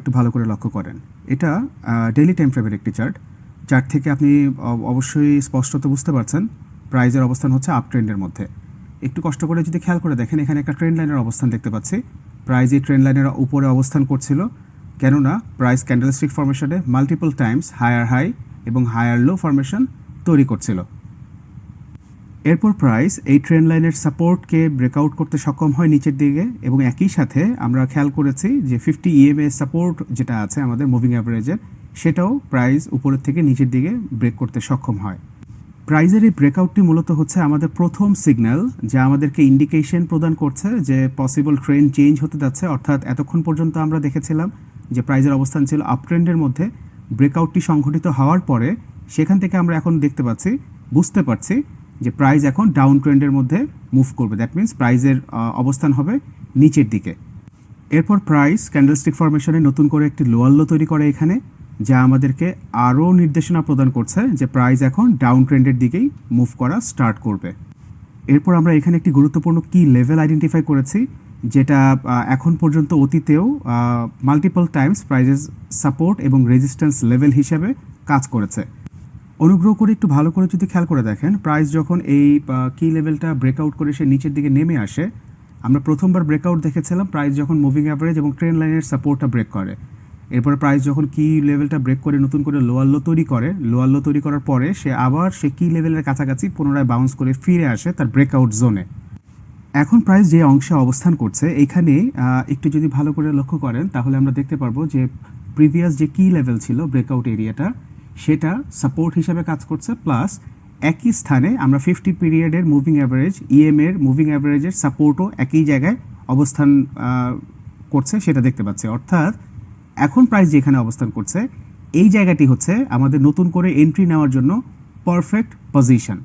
একটু ভালো করে লক্ষ্য করেন। এটা ডেইলি টাইম ফ্রেমের একটি চার্ট চার্ট থেকে আপনি অবশ্যই স্পষ্টত বুঝতে পারছেন প্রাইজের অবস্থান হচ্ছে আপ ট্রেন্ডের মধ্যে। একটু কষ্ট করে যদি খেয়াল করে দেখেন, এখানে একটা ট্রেন্ড লাইনের অবস্থান দেখতে পাচ্ছি। প্রাইজ এই ট্রেন্ড লাইনের উপরে অবস্থান করছিল, কেননা প্রাইস ক্যান্ডেলস্টিক ফরমেশনে মাল্টিপল টাইমস হায়ার হাই এবং হায়ার লো ফরমেশন তৈরি করছিল। এরপর প্রাইস, এই ট্রেন লাইনের সাপোর্টকে ব্রেকআউট করতে সক্ষম হয় নিচের দিকে এবং একই সাথে আমরা খেয়াল করেছি যে ফিফটি ইএমএ সাপোর্ট যেটা আছে আমাদের মুভিং অ্যাভারেজের সেটাও প্রাইস উপরের থেকে নিচের দিকে ব্রেক করতে সক্ষম হয়। প্রাইজের এই ব্রেকআউটটি মূলত হচ্ছে আমাদের প্রথম সিগন্যাল, যা আমাদেরকে ইন্ডিকেশন প্রদান করছে যে পসিবল ট্রেন চেঞ্জ হতে যাচ্ছে। অর্থাৎ এতক্ষণ পর্যন্ত আমরা দেখেছিলাম যে প্রাইজের অবস্থান ছিল আপ ট্রেন্ডের মধ্যে। ব্রেকআউটটি সংঘটিত হওয়ার পরে সেখান থেকে আমরা এখন দেখতে পাচ্ছি, বুঝতে পারছি যে প্রাইস এখন ডাউন ট্রেন্ডের মধ্যে মুভ করবে। দ্যাট মিন্স প্রাইজের অবস্থান হবে নিচের দিকে। এরপর প্রাইস ক্যান্ডেলস্টিক ফরমেশনে নতুন করে একটি লোয়ার লো তৈরি করে এখানে, যা আমাদেরকে আরও নির্দেশনা প্রদান করছে যে প্রাইস এখন ডাউন ট্রেন্ডের দিকেই মুভ করা স্টার্ট করবে। এরপর আমরা এখানে একটি গুরুত্বপূর্ণ কি লেভেল আইডেন্টিফাই করেছি, যেটা এখন পর্যন্ত অতীতেও মাল্টিপল টাইমস প্রাইজেস সাপোর্ট এবং রেজিস্ট্যান্স লেভেল হিসেবে কাজ করেছে। অনুগ্রহ করে একটু ভালো করে যদি খেয়াল করে দেখেন প্রাইস যখন এই কি লেভেলটা ব্রেকআউট করে সে নিচের দিকে নেমে আসে, আমরা প্রথমবার ব্রেকআউট দেখেছিলাম প্রাইস যখন মুভিং অ্যাভারেজ এবং ট্রেন লাইনের সাপোর্টটা ব্রেক করে। এরপরে প্রাইস যখন কি লেভেলটা ব্রেক করে, নতুন করে লোয়ার লো তৈরি করে লোয়ার লো তৈরি করার পরে সে আবার সে কি লেভেলের কাছাকাছি পুনরায় বাউন্স করে ফিরে আসে তার ব্রেকআউট জোনে এখন প্রাইস যে অংশে অবস্থান করছে, এখানে একটু যদি ভালো করে লক্ষ্য করেন, তাহলে আমরা দেখতে পারব যে প্রিভিয়াস যে কি লেভেল ছিল ব্রেকআউট এরিয়াটা সেটা সাপোর্ট হিসাবে কাজ করছে প্লাস একই স্থানে আমরা ফিফটি পিরিয়ডের মুভিং অ্যাভারেজ ইএম এর মুভিং অ্যাভারেজের সাপোর্টও একই জায়গায় অবস্থান করছে, সেটা দেখতে পাচ্ছি। অর্থাৎ এখন প্রাইস যেখানে অবস্থান করছে, এই জায়গাটি হচ্ছে আমাদের নতুন করে এন্ট্রি নেওয়ার জন্য পারফেক্ট পজিশন